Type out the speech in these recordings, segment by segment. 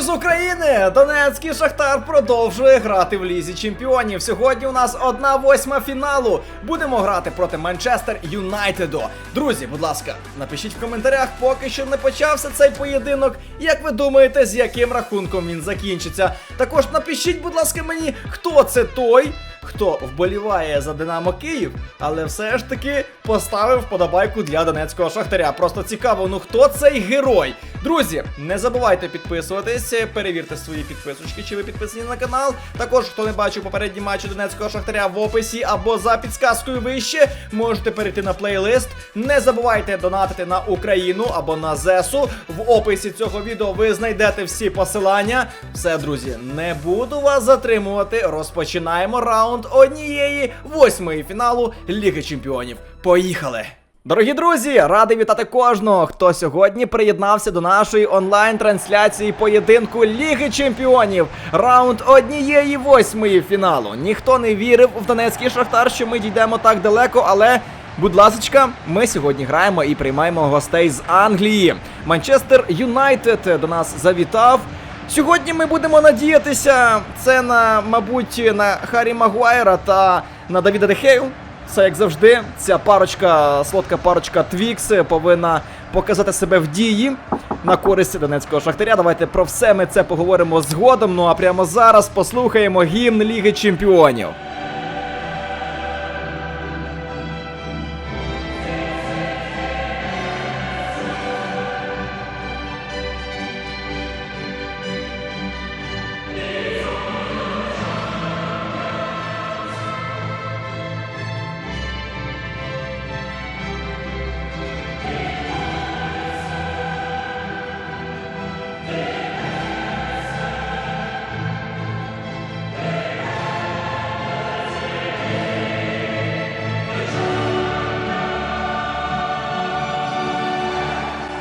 З України! Донецький Шахтар продовжує грати в лізі чемпіонів. Сьогодні у нас одна восьма фіналу. Будемо грати проти Манчестер Юнайтеду. Друзі, будь ласка, напишіть в коментарях, поки що не почався цей поєдинок. Як ви думаєте, з яким рахунком він закінчиться? Також напишіть, будь ласка, мені, хто це той, хто вболіває за Динамо Київ, але все ж таки поставив вподобайку для донецького шахтаря. Просто цікаво, ну хто цей герой? Друзі, не забувайте підписуватись, перевірте свої підписочки, чи ви підписані на канал. Також, хто не бачив попередні матчі донецького шахтаря в описі або за підсказкою вище, можете перейти на плейлист. Не забувайте донатити на Україну або на ЗЕСу. В описі цього відео ви знайдете всі посилання. Все, друзі, не буду вас затримувати. Розпочинаємо раунд однієї восьмої фіналу Ліги Чемпіонів. Поїхали! Дорогі друзі, радий вітати кожного, хто сьогодні приєднався до нашої онлайн-трансляції поєдинку Ліги Чемпіонів. Раунд однієї восьмої фіналу. Ніхто не вірив в Донецький Шахтар, що ми дійдемо так далеко, але. Будь ласочка, ми сьогодні граємо і приймаємо гостей з Англії. Манчестер Юнайтед до нас завітав. Сьогодні ми будемо надіятися це на, мабуть, на Харі Магуайра та на Давіда Дехею. Це як завжди, ця парочка, солодка парочка Твікс повинна показати себе в дії на користь донецького шахтаря. Давайте про все ми це поговоримо згодом. Ну а прямо зараз послухаємо гімн Ліги Чемпіонів.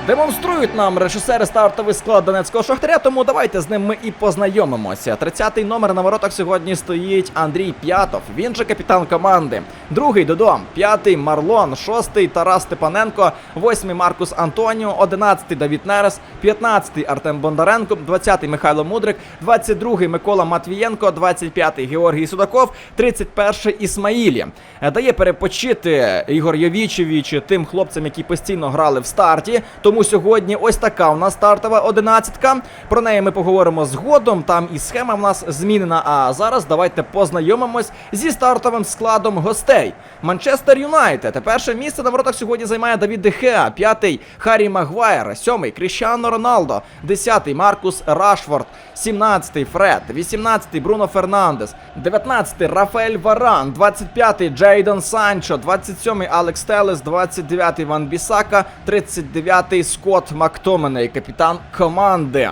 Демонструють нам режисери стартовий склад донецького шахтаря, тому давайте з ним ми і познайомимося. 30-й номер на воротах сьогодні стоїть Андрій П'ятов. Він же капітан команди. Другий Додо, п'ятий Марлон, шостий Тарас Степаненко, восьмий Маркус Антоніо, одинадцятий Давід Нерес, п'ятнадцятий Артем Бондаренко, двадцятий Михайло Мудрик, двадцять другий Микола Матвієнко, двадцять п'ятий Георгій Судаков, тридцять перший Ісмаїлі. Дає перепочити Ігор Йовічевич тим хлопцям, які постійно грали в старті. Тому сьогодні ось така у нас стартова одинадцятка. Про неї ми поговоримо згодом. Там і схема в нас змінена. А зараз давайте познайомимось зі стартовим складом гостей. Манчестер Юнайтед. Перше місце на воротах сьогодні займає Давід Дехеа, п'ятий Харі Магуайр, сьомий Кріщано Роналдо, десятий Маркус Рашфорд, сімнадцятий Фред, вісімнадцятий Бруно Фернандес, дев'ятнадцятий Рафаель Варан, двадцять п'ятий Джейдон Санчо, двадцять сьомий Алекс Телес, двадцять дев'ятий Ван Бісака, тридцять дев'ятий Скотт Мактоменей, капітан команди.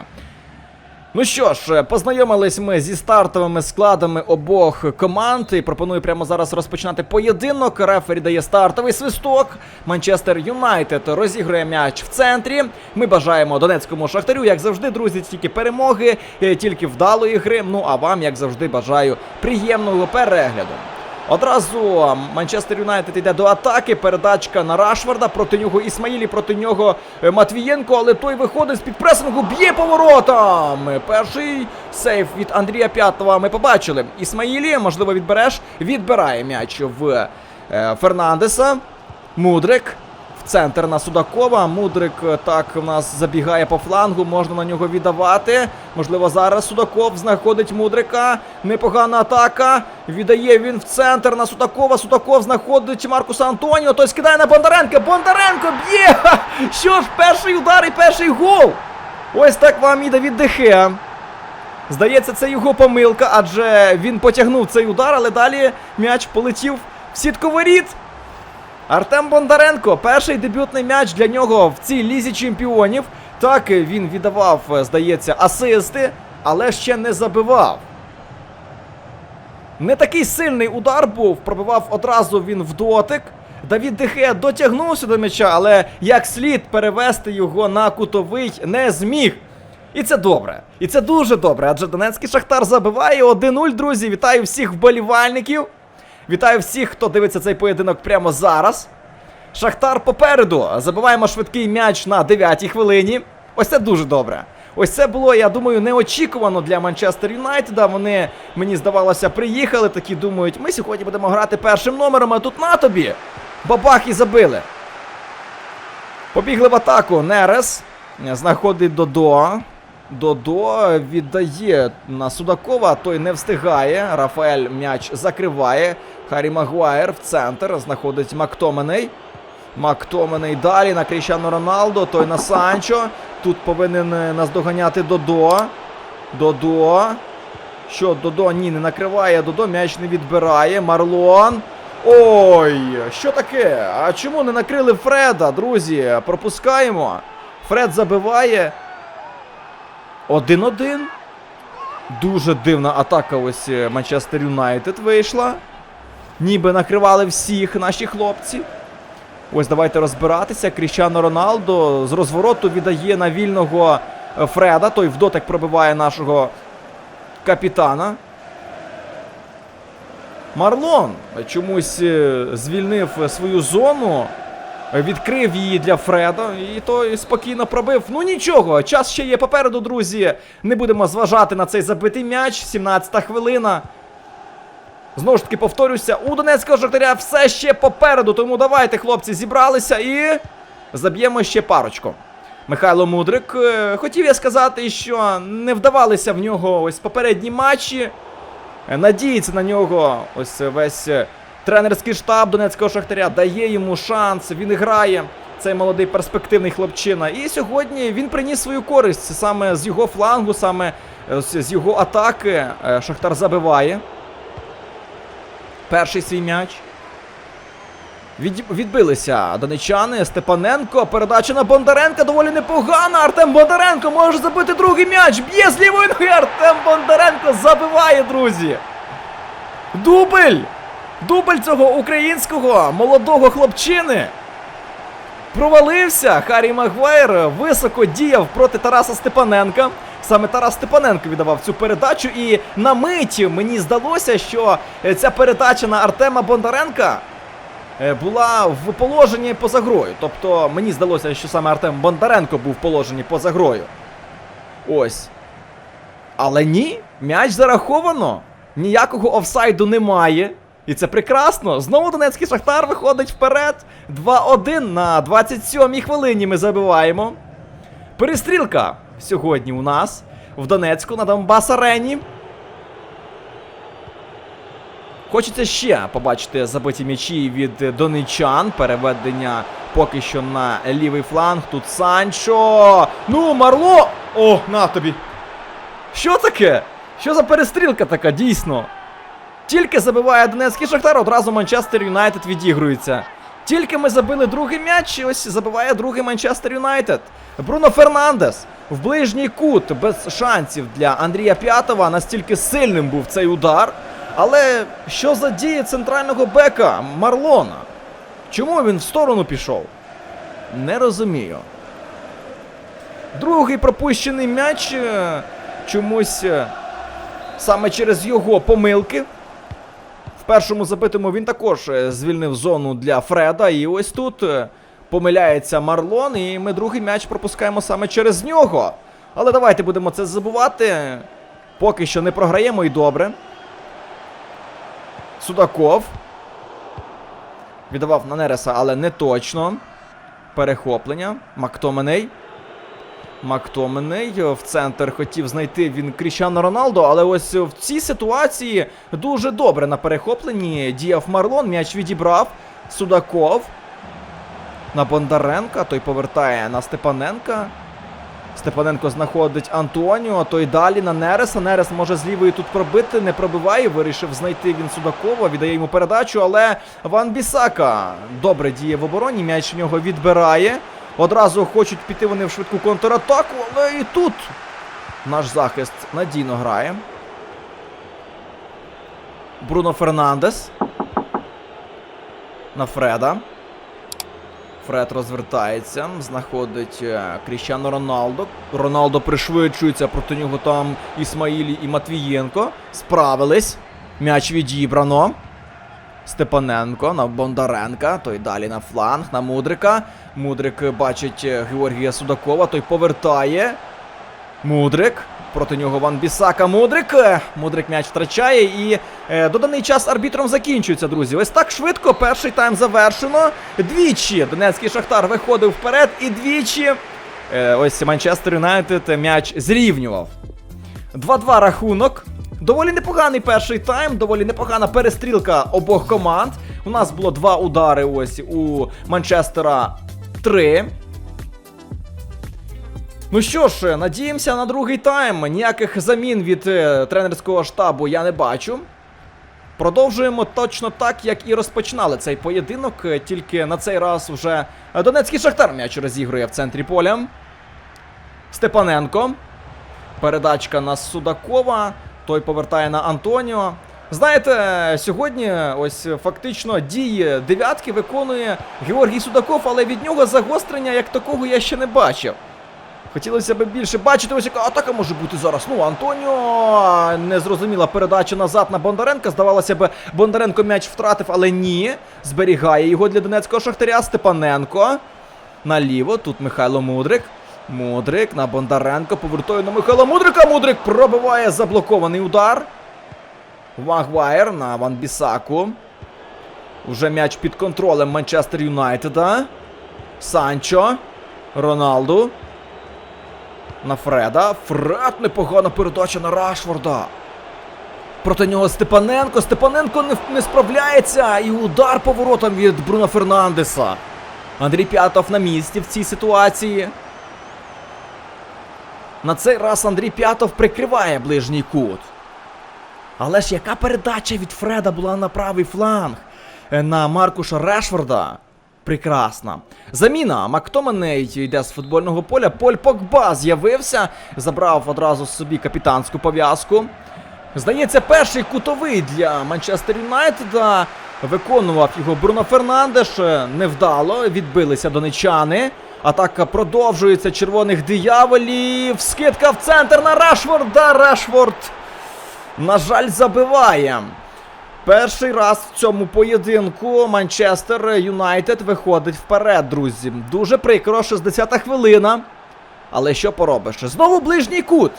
Ну що ж, познайомились ми зі стартовими складами обох команд. І пропоную прямо зараз розпочинати поєдинок. Рефері дає стартовий свисток. Манчестер Юнайтед розігрує м'яч в центрі. Ми бажаємо донецькому шахтарю, як завжди, друзі, тільки перемоги, е, тільки вдалої гри. Ну а вам, як завжди, бажаю приємного перегляду. Одразу Манчестер Юнайтед йде до атаки. Передачка на Рашварда. Проти нього Ісмаїлі, проти нього е, Матвієнко, але той виходить з-під пресингу, б'є поворотом. Перший сейф від Андрія П'ятова ми побачили. Ісмаїлі, можливо, відбереш. Відбирає м'яч в е, Фернандеса. Мудрик. Центр на Судакова. Мудрик е, так в нас забігає по флангу, можна на нього віддавати. Можливо, зараз Судаков знаходить Мудрика. Непогана атака. Віддає він в центр на Судакова. Судаков знаходить Маркуса Антоніо. Той скидає на Бондаренка. Бондаренко б'є! Що ж, перший удар і перший гол. Ось так вам і Давід Дехеа. Здається, це його помилка, адже він потягнув цей удар, але далі м'яч полетів в сітку воріт. Артем Бондаренко, перший дебютний м'яч для нього в цій лізі чемпіонів. Так він віддавав, здається, асисти, але ще не забивав. Не такий сильний удар був, пробивав одразу він в дотик. Давід Дехе дотягнувся до м'яча, але як слід перевести його на кутовий не зміг. І це добре. І це дуже добре, адже Донецький Шахтар забиває 1-0, друзі. Вітаю всіх вболівальників. Вітаю всіх, хто дивиться цей поєдинок прямо зараз. Шахтар попереду. Забиваємо швидкий м'яч на 9-й хвилині. Ось це дуже добре. Ось це було, я думаю, неочікувано для Манчестер Юнайтеда. Вони, мені здавалося, приїхали, такі думають, ми сьогодні будемо грати першим номером, а тут на тобі. Бабах і забили. Побігли в атаку. Нерес знаходить Додо. Додо віддає на Судакова, той не встигає. Рафаель м'яч закриває. Харі Магуайр в центр. Знаходить Мактоменей. Мактоменей далі на Кріщану Роналдо, той на Санчо. Тут повинен е, наздоганяти Додо. Додо. Що, Додо ні, не накриває. Додо м'яч не відбирає. Марлон. Ой, що таке? А чому не накрили Фреда, друзі? Пропускаємо. Фред забиває. 1-1. Дуже дивна атака ось е, Манчестер Юнайтед вийшла. Ніби накривали всіх наші хлопці. Ось давайте розбиратися. Кріщано Роналдо з розвороту віддає на вільного е, Фреда. Той в дотик пробиває нашого капітана. Марлон чомусь е, звільнив свою зону, відкрив її для Фреда, і той спокійно пробив. Ну нічого, час ще є попереду, друзі. Не будемо зважати на цей забитий м'яч. 17-та хвилина. Знову ж таки, повторюся, у Донецького Жовтаря все ще попереду. Тому давайте, хлопці, зібралися і заб'ємо ще парочку. Михайло Мудрик. е, Хотів я сказати, що не вдавалися в нього ось попередні матчі. Е, Надіється на нього ось весь е, тренерський штаб Донецького Шахтаря дає йому шанс. Він грає. Цей молодий перспективний хлопчина. І сьогодні він приніс свою користь саме з його флангу, саме з його атаки. Шахтар забиває. Перший свій м'яч. Від, відбилися донечани. Степаненко. Передача на Бондаренка доволі непогана. Артем Бондаренко може забити другий м'яч. Б'є з лівої ноги. Артем Бондаренко забиває, друзі. Дубль! Дубль цього українського молодого хлопчини. Провалився. Харі Магуайр високо діяв проти Тараса Степаненка. Саме Тарас Степаненко віддавав цю передачу, і на миті мені здалося, що е, ця передача на Артема Бондаренка е, була в положенні поза грою. Тобто мені здалося, що саме Артем Бондаренко був в положенні поза грою. Ось. Але ні, м'яч зараховано. Ніякого офсайду немає. І це прекрасно. Знову Донецький Шахтар виходить вперед. 2-1 на 27-й хвилині ми забиваємо. Перестрілка сьогодні у нас в Донецьку на Донбас Арені. Хочеться ще побачити забиті м'ячі від донечан. Переведення поки що на лівий фланг. Тут Санчо. Ну, Марло! О, на тобі. Що таке? Що за перестрілка така, дійсно? Тільки забиває Донецький Шахтар, одразу Манчестер Юнайтед відігрується. Тільки ми забили другий м'яч, і ось забиває другий Манчестер Юнайтед. Бруно Фернандес в ближній кут без шансів для Андрія П'ятова. Настільки сильним був цей удар. Але що за дії центрального бека Марлона? Чому він в сторону пішов? Не розумію. Другий пропущений м'яч е, чомусь е, саме через його помилки. Першому забитому він також е, звільнив зону для Фреда. І ось тут е, помиляється Марлон, і ми другий м'яч пропускаємо саме через нього. Але давайте будемо це забувати. Поки що не програємо і добре. Судаков. Віддавав на Нереса, але не точно. Перехоплення. Мактоменей. Мактоменей в центр хотів знайти він Кріщано Роналдо, але ось в цій ситуації дуже добре на перехопленні діяв Марлон, м'яч відібрав. Судаков. На Бондаренка, той повертає на Степаненка. Степаненко знаходить Антоніо, той далі на Нереса. Нерес може з лівої тут пробити, не пробиває. Вирішив знайти він Судакова, віддає йому передачу, але Ван Бісака добре діє в обороні. М'яч в нього відбирає. Одразу хочуть піти вони в швидку контратаку, але і тут наш захист надійно грає. Бруно Фернандес. На Фреда. Фред розвертається, знаходить е, Кріщано Роналдо. Роналдо пришвидшується проти нього там Ісмаїлі і Матвієнко. Справились. М'яч відібрано. Степаненко на Бондаренка, той далі на фланг, на Мудрика. Мудрик бачить е, Георгія Судакова, той повертає. Мудрик. Проти нього Ван Бісака. Мудрик. Е, Мудрик м'яч втрачає і е, доданий час арбітром закінчується, друзі. Ось так швидко. Перший тайм завершено. Двічі Донецький Шахтар виходив вперед і двічі. Е, ось Манчестер Юнайтед м'яч зрівнював. 2-2 рахунок. Доволі непоганий перший тайм, доволі непогана перестрілка обох команд. У нас було два удари ось у Манчестера 3. Ну що ж, надіємося на другий тайм. Ніяких замін від е, тренерського штабу я не бачу. Продовжуємо точно так, як і розпочинали цей поєдинок. е, Тільки на цей раз вже Донецький Шахтар м'яч розігрує в центрі поля. Степаненко. Передачка на Судакова. Той повертає на Антоніо. Знаєте, сьогодні ось фактично дії дев'ятки виконує Георгій Судаков, але від нього загострення як такого я ще не бачив. Хотілося б більше бачити, ось яка атака може бути зараз. Ну, Антоніо незрозуміла передача назад на Бондаренка. Здавалося б, Бондаренко м'яч втратив, але ні. Зберігає його для донецького шахтаря. Степаненко. Наліво. Тут Михайло Мудрик. Мудрик на Бондаренко. Повертує на Михайла Мудрика. Мудрик пробиває заблокований удар. Магуайр на Ван Бісаку. Уже м'яч під контролем Манчестер Юнайтеда. Санчо. Роналду. На Фреда. Фред непогана передача на Рашфорда. Проти нього Степаненко. Степаненко не, не справляється. І удар поворотом від Бруно Фернандеса. Андрій П'ятов на місці в цій ситуації. На цей раз Андрій П'ятов прикриває ближній кут. Але ж яка передача від Фреда була на правий фланг Е, на Маркуша Решфорда. Прекрасна. Заміна. Мактоманей йде з футбольного поля. Поль Погба з'явився. Забрав одразу собі капітанську пов'язку. Здається, перший кутовий для Манчестер Юнайтеда. Виконував його Бруно Фернандеш. Невдало. Відбилися донечани. Атака продовжується червоних дияволів. Скидка в центр на Рашфорда. Рашфорд. На жаль, забиває. Перший раз в цьому поєдинку Манчестер Юнайтед виходить вперед, друзі. Дуже прикро, 60-та хвилина. Але що поробиш? Знову ближній кут.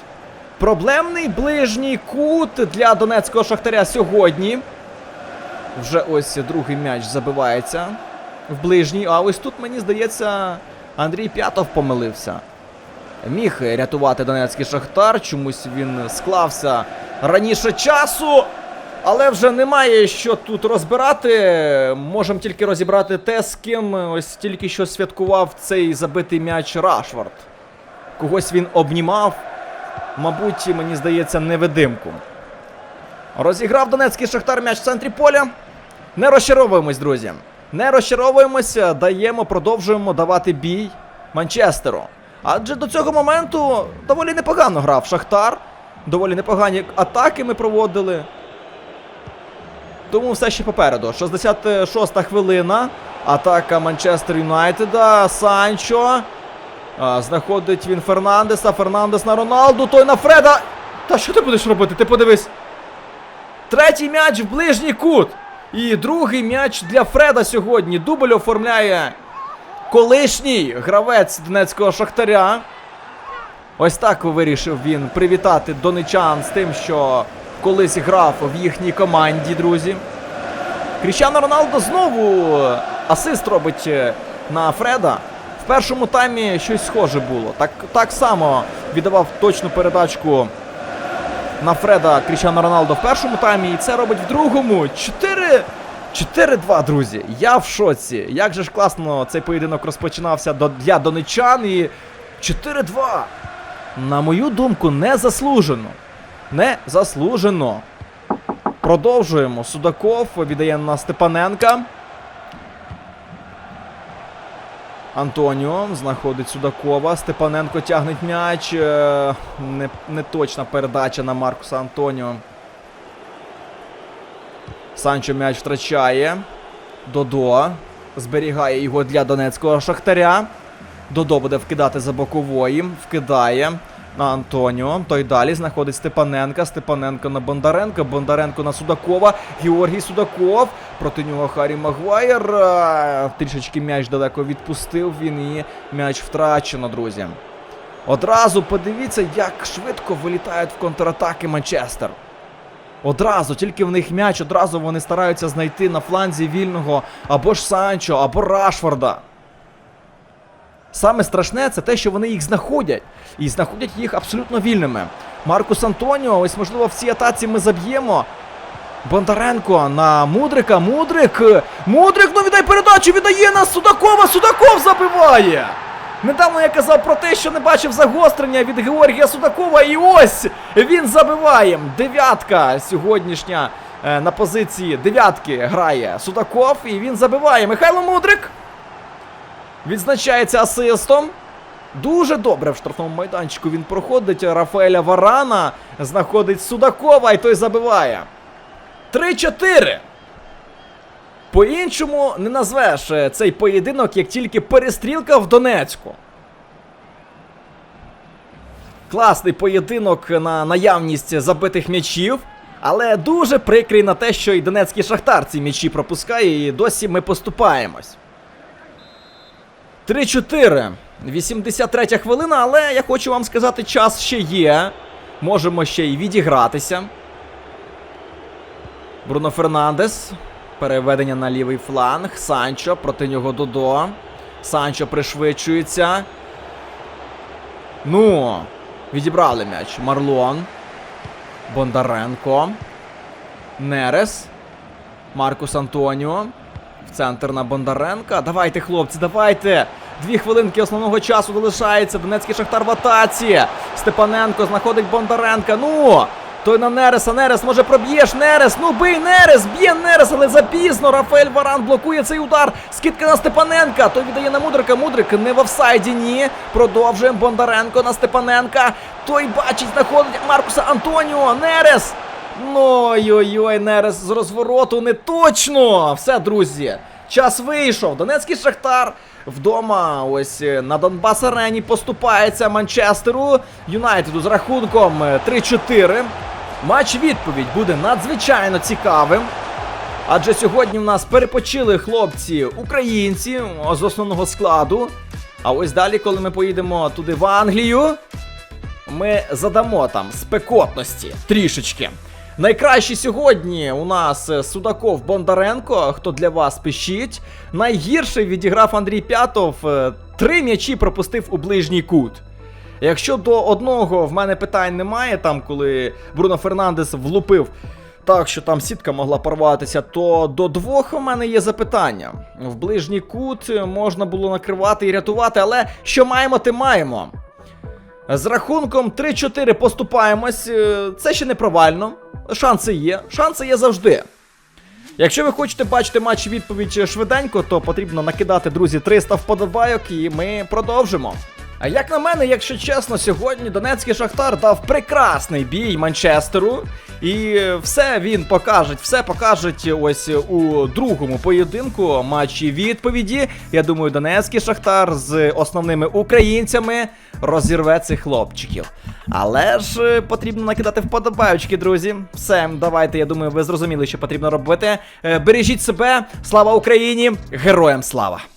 Проблемний ближній кут для донецького шахтаря сьогодні. Вже ось другий м'яч забивається в ближній. А ось тут, мені здається, Андрій П'ятов помилився. Міг рятувати донецький шахтар. Чомусь він склався раніше часу. Але вже немає що тут розбирати. Можемо тільки розібрати те, з ким ось тільки що святкував цей забитий м'яч Рашфорд. Когось він обнімав. Мабуть, мені здається, невидимку. Розіграв Донецький Шахтар м'яч в центрі поля. Не розчаровуємось, друзі. Не розчаровуємося, даємо, продовжуємо давати бій Манчестеру. Адже до цього моменту доволі непогано грав Шахтар. Доволі непогані атаки ми проводили. Тому все ще попереду. 66-та хвилина. Атака Манчестер Юнайтеда. Санчо. Знаходить він Фернандеса. Фернандес на Роналду. Той на Фреда. Та що ти будеш робити? Ти подивись. Третій м'яч в ближній кут. І другий м'яч для Фреда сьогодні. Дубль оформляє колишній гравець Донецького Шахтаря. Ось так вирішив він привітати донечан з тим, що колись грав в їхній команді, друзі. Кріщано Роналдо знову асист робить е, на Фреда. В першому таймі щось схоже було. Так, так само віддавав точну передачку на Фреда Кріщано Роналдо в першому таймі, і це робить в другому. 4. 4-2, друзі. Я в шоці. Як же ж класно цей поєдинок розпочинався для донечан і 4-2. На мою думку, не заслужено. Не заслужено. Продовжуємо. Судаков віддає на Степаненка. Антоніо знаходить Судакова. Степаненко тягне м'яч. Е, Не, не точна передача на Маркуса Антоніо. Санчо м'яч втрачає. Додо. Зберігає його для донецького шахтаря. Додо буде вкидати за бокової. Вкидає на Антоніо. Той далі знаходить Степаненка. Степаненко на Бондаренка. Бондаренко на Судакова. Георгій Судаков. Проти нього Харі Магуайр. Е, Трішечки м'яч далеко відпустив він і м'яч втрачено, друзі. Одразу подивіться, як швидко вилітають в контратаки Манчестер. Одразу, тільки в них м'яч, одразу вони стараються знайти на фланзі вільного або ж Санчо, або Рашфорда. Саме страшне це те, що вони їх знаходять. І знаходять їх абсолютно вільними. Маркус Антоніо, ось можливо в цій атаці ми заб'ємо. Бондаренко на Мудрика. Мудрик. Мудрик, ну віддай передачу, віддає на Судакова. Судаков забиває. Недавно я казав про те, що не бачив загострення від Георгія Судакова. І ось він забиває. Дев'ятка сьогоднішня е, на позиції дев'ятки грає Судаков. І він забиває. Михайло Мудрик. Відзначається асистом. Дуже добре в штрафному майданчику він проходить. Рафаеля Варана знаходить Судакова, і той забиває. 3-4. По-іншому не назвеш е, цей поєдинок, як тільки перестрілка в Донецьку. Класний поєдинок на наявність забитих м'ячів. Але дуже прикрий на те, що і Донецький Шахтар ці м'ячі пропускає, і досі ми поступаємось. 3-4. 83 хвилина, але я хочу вам сказати, час ще є. Можемо ще й відігратися. Бруно Фернандес. Переведення на лівий фланг. Санчо проти нього Додо. Санчо пришвидшується. Ну, відібрали м'яч. Марлон. Бондаренко. Нерес. Маркус Антоніо. В центр на Бондаренка. Давайте, хлопці, давайте. Дві хвилинки основного часу залишається. Донецький шахтар в атаці. Степаненко знаходить Бондаренка. Ну! Той на Нереса. Нерес, може проб'єш Нерес. Ну бий Нерес, б'є Нерес, але запізно. Рафаель Варан блокує цей удар. Скидка на Степаненка. Той віддає на Мудрика. Мудрик не в офсайді, ні. Продовжуємо Бондаренко на Степаненка. Той бачить, знаходить Маркуса Антоніо. Нерес. Ну, ой-ой-ой, Нерес з розвороту не точно. Все, друзі. Час вийшов. Донецький Шахтар вдома. Ось е, на Донбас Арені поступається Манчестеру Юнайтеду з рахунком е, 3-4. Матч відповідь буде надзвичайно цікавим. Адже сьогодні в нас перепочили хлопці українці з основного складу. А ось далі, коли ми поїдемо туди в Англію, ми задамо там спекотності трішечки. Найкращий сьогодні у нас Судаков Бондаренко. Хто для вас пишіть. Найгірший відіграв Андрій П'ятов. е, Три м'ячі пропустив у ближній кут. Якщо до одного в мене питань немає, там коли Бруно Фернандес влупив так, що там сітка могла порватися, то до двох у мене є запитання. В ближній кут можна було накривати і рятувати, але що маємо, те маємо. З рахунком 3-4 поступаємось. е, Це ще не провально. Шанси є. Шанси є завжди. Якщо ви хочете бачити матч відповідь швиденько, то потрібно накидати, друзі, 300 вподобайок і ми продовжимо. А як на мене, якщо чесно, сьогодні Донецький Шахтар дав прекрасний бій Манчестеру. І все він покаже, все покажуть ось у другому поєдинку матчі відповіді. Я думаю, Донецький Шахтар з основними українцями розірве цих хлопчиків. Але ж е, потрібно накидати вподобаючки, друзі. Все, давайте. Я думаю, ви зрозуміли, що потрібно робити. Е, Бережіть себе, слава Україні, героям слава!